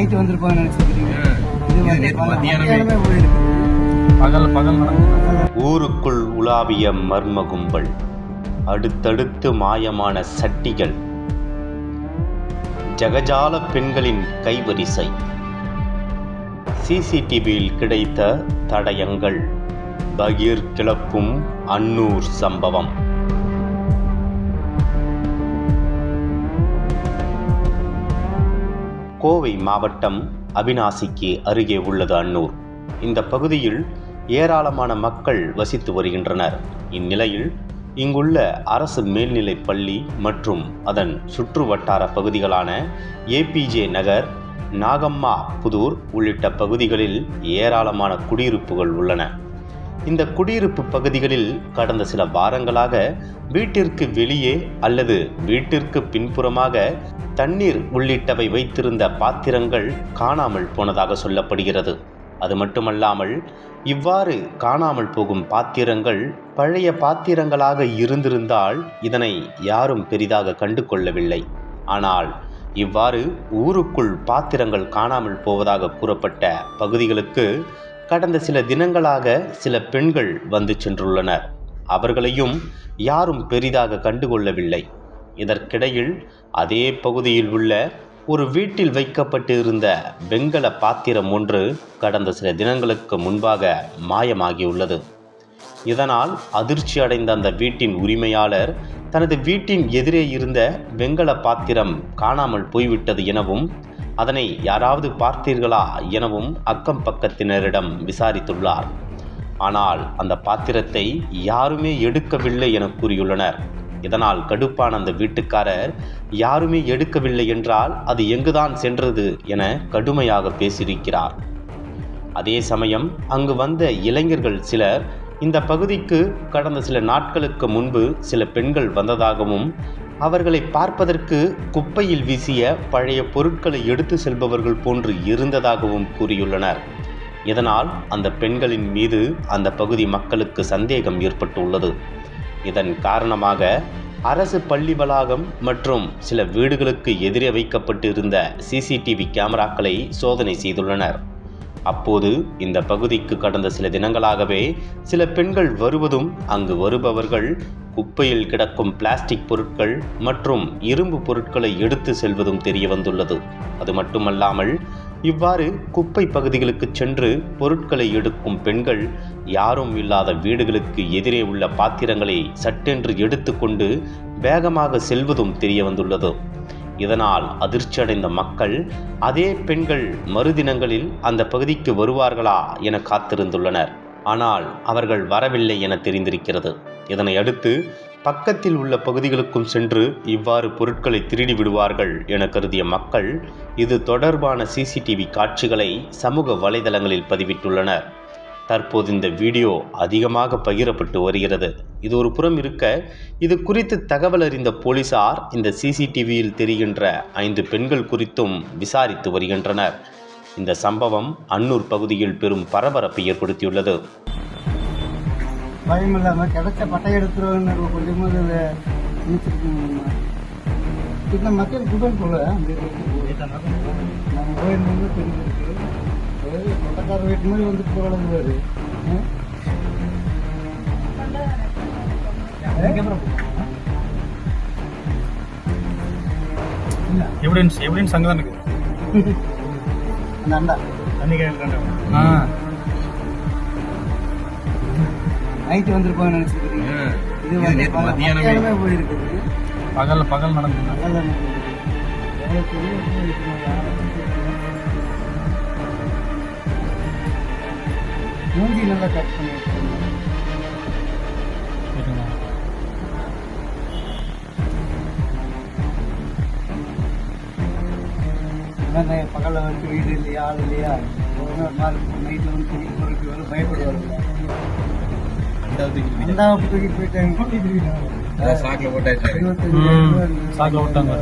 Night வந்திருப்பாங்க நினைச்சிருக்கீங்க ஊருக்குள் உலாவிய மர்ம கும்பல் அடுத்தடுத்து மாயமான சட்டிகள் ஜகஜால பெண்களின் கைவரிசை சிசிடிவியில் கிடைத்த தடயங்கள் பகீர் கிளப்பும் அன்னூர் சம்பவம். கோவை மாவட்டம் அவினாசிக்கு அருகே உள்ளது அன்னூர். இந்த பகுதியில் ஏராளமான மக்கள் வசித்து வருகின்றனர். இந்நிலையில் இங்குள்ள அரசு மேல்நிலைப் பள்ளி மற்றும் அதன் சுற்று வட்டார பகுதிகளான ஏபிஜே நகர் நாகம்மா புதூர் உள்ளிட்ட பகுதிகளில் ஏராளமான குடியிருப்புகள் உள்ளன. இந்த குடியிருப்பு பகுதிகளில் கடந்த சில வாரங்களாக வீட்டிற்கு வெளியே அல்லது வீட்டிற்கு பின்புறமாக தண்ணீர் உள்ளிட்டவை வைத்திருந்த பாத்திரங்கள் காணாமல் போனதாக சொல்லப்படுகிறது. அது மட்டுமல்லாமல் இவ்வாறு காணாமல் போகும் பாத்திரங்கள் பழைய பாத்திரங்களாக இருந்திருந்தால் இதனை யாரும் பெரிதாக கண்டு கொள்ளவில்லை ஆனால் இவ்வாறு ஊருக்குள் பாத்திரங்கள் காணாமல் போவதாக கூறப்பட்ட பகுதிகளுக்கு கடந்த சில தினங்களாக சில பெண்கள் வந்து சென்றுள்ளனர். அவர்களையும் யாரும் பெரிதாக கண்டுகொள்ளவில்லை. இதற்கிடையில் அதே பகுதியில் உள்ள ஒரு வீட்டில் வைக்கப்பட்டு இருந்த வெண்கல பாத்திரம் ஒன்று கடந்த சில தினங்களுக்கு முன்பாக மாயமாகியுள்ளது. இதனால் அதிர்ச்சி அடைந்த அந்த வீட்டின் உரிமையாளர் தனது வீட்டின் எதிரே இருந்த வெண்கல பாத்திரம் காணாமல் போய்விட்டது எனவும் அதனை யாராவது பார்த்தீர்களா எனவும் அக்கம் பக்கத்தினரிடம் விசாரித்துள்ளார். ஆனால் அந்த பாத்திரத்தை யாருமே எடுக்கவில்லை என கூறியுள்ளனர். இதனால் கடுப்பான அந்த வீட்டுக்காரர் யாருமே எடுக்கவில்லை என்றால் அது எங்குதான் சென்றது? என கடுமையாக பேசியிருக்கிறார். அதே சமயம் அங்கு வந்த இளைஞர்கள் சிலர் இந்த பகுதிக்கு கடந்த சில நாட்களுக்கு முன்பு சில பெண்கள் வந்ததாகவும் அவர்களை பார்ப்பதற்கு குப்பையில் வீசிய பழைய பொருட்களை எடுத்து செல்பவர்கள் போன்று இருந்ததாகவும் கூறியுள்ளனர். இதனால் அந்த பெண்களின் மீது அந்த பகுதி மக்களுக்கு சந்தேகம் ஏற்பட்டுள்ளது. இதன் காரணமாக அரசு பள்ளி வளாகம் மற்றும் சில வீடுகளுக்கு எதிரே வைக்கப்பட்டு இருந்த சிசிடிவி கேமராக்களை சோதனை செய்துள்ளனர். அப்போது இந்த பகுதிக்கு கடந்த சில தினங்களாகவே சில பெண்கள் வருவதும் அங்கு வருபவர்கள் குப்பையில் கிடக்கும் பிளாஸ்டிக் பொருட்கள் மற்றும் இரும்பு பொருட்களை எடுத்து செல்வதும் தெரிய வந்துள்ளது. அது மட்டுமல்லாமல் இவ்வாறு குப்பை பகுதிகளுக்கு சென்று பொருட்களை எடுக்கும் பெண்கள் யாரும் இல்லாத வீடுகளுக்கு எதிரே உள்ள பாத்திரங்களை சட்டென்று எடுத்துக்கொண்டு வேகமாக செல்வதும் தெரிய வந்துள்ளது. இதனால் அதிர்ச்சியடைந்த மக்கள் அதே பெண்கள் மறுதினங்களில் அந்த பகுதிக்கு வருவார்களா என காத்திருந்துள்ளனர். ஆனால் அவர்கள் வரவில்லை என தெரிந்திருக்கிறது. இதனை அடுத்து பக்கத்தில் உள்ள பகுதிகளுக்கும் சென்று இவ்வாறு பொருட்களை திருடி விடுவார்கள் என கருதிய மக்கள் இது தொடர்பான சிசிடிவி காட்சிகளை சமூக வலைதளங்களில் பதிவிட்டுள்ளனர். தற்போது இந்த வீடியோ அதிகமாக பகிரப்பட்டு வருகிறது. இது ஒரு புறம் இருக்க இது குறித்து தகவல் அறிந்த போலீசார் இந்த சிசிடிவியில் தெரிகின்ற ஐந்து பெண்கள் குறித்தும் விசாரித்து வருகின்றனர். இந்த சம்பவம் அன்னூர் பகுதியில் பெரும் பரபரப்பை ஏற்படுத்தியுள்ளது. பயம் இல்லாம கிடைச்ச பட்டை எடுத்துருவாங்க கொஞ்சம் இந்த மக்கள் குடல் போல. நம்ம போயிருந்தோம் தெரிஞ்சிருக்கு. சொந்தக்கார வீட்டு மாதிரி வந்துட்டு போகலாம் எவிடன்ஸ் எவிடன்ஸ் அங்கே தான் இருக்கு. அந்த அண்டா தண்ணி கேட்குறேன் ஆ. நைட்டு வந்திருப்பாங்க நினைச்சிருக்கீங்க இது வந்து பகல் மத்தியானமே. போயிருக்குது. பகல் பகல் நடந்தது. மூஞ்சி நல்லா கட் பண்ணி என்னங்க பகலில் வந்து வீடு இல்லையா ஆள் இல்லையா? ஒரு நாள் நைட்டில் வந்து தூக்கி போகிறதுக்கு வந்து பயப்படுவாங்க. அந்த தூக்கிட்டு போயிட்டாங்க சாக்கில் போட்டாச்சு. இருபத்தஞ்சு. சாக்குல தந்தா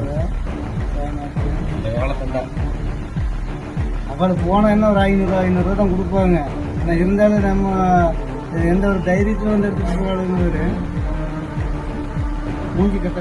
அவளுக்கு போனால் என்ன ஒரு ஐநூறுரூவா ஐநூறுரூவா தான் கொடுப்பாங்க. ஆனால் இருந்தாலும் நம்ம எந்த ஒரு தைரியத்தில் வந்து எடுத்துகிட்டு போவாளுங்க மூஞ்சி கட்ட.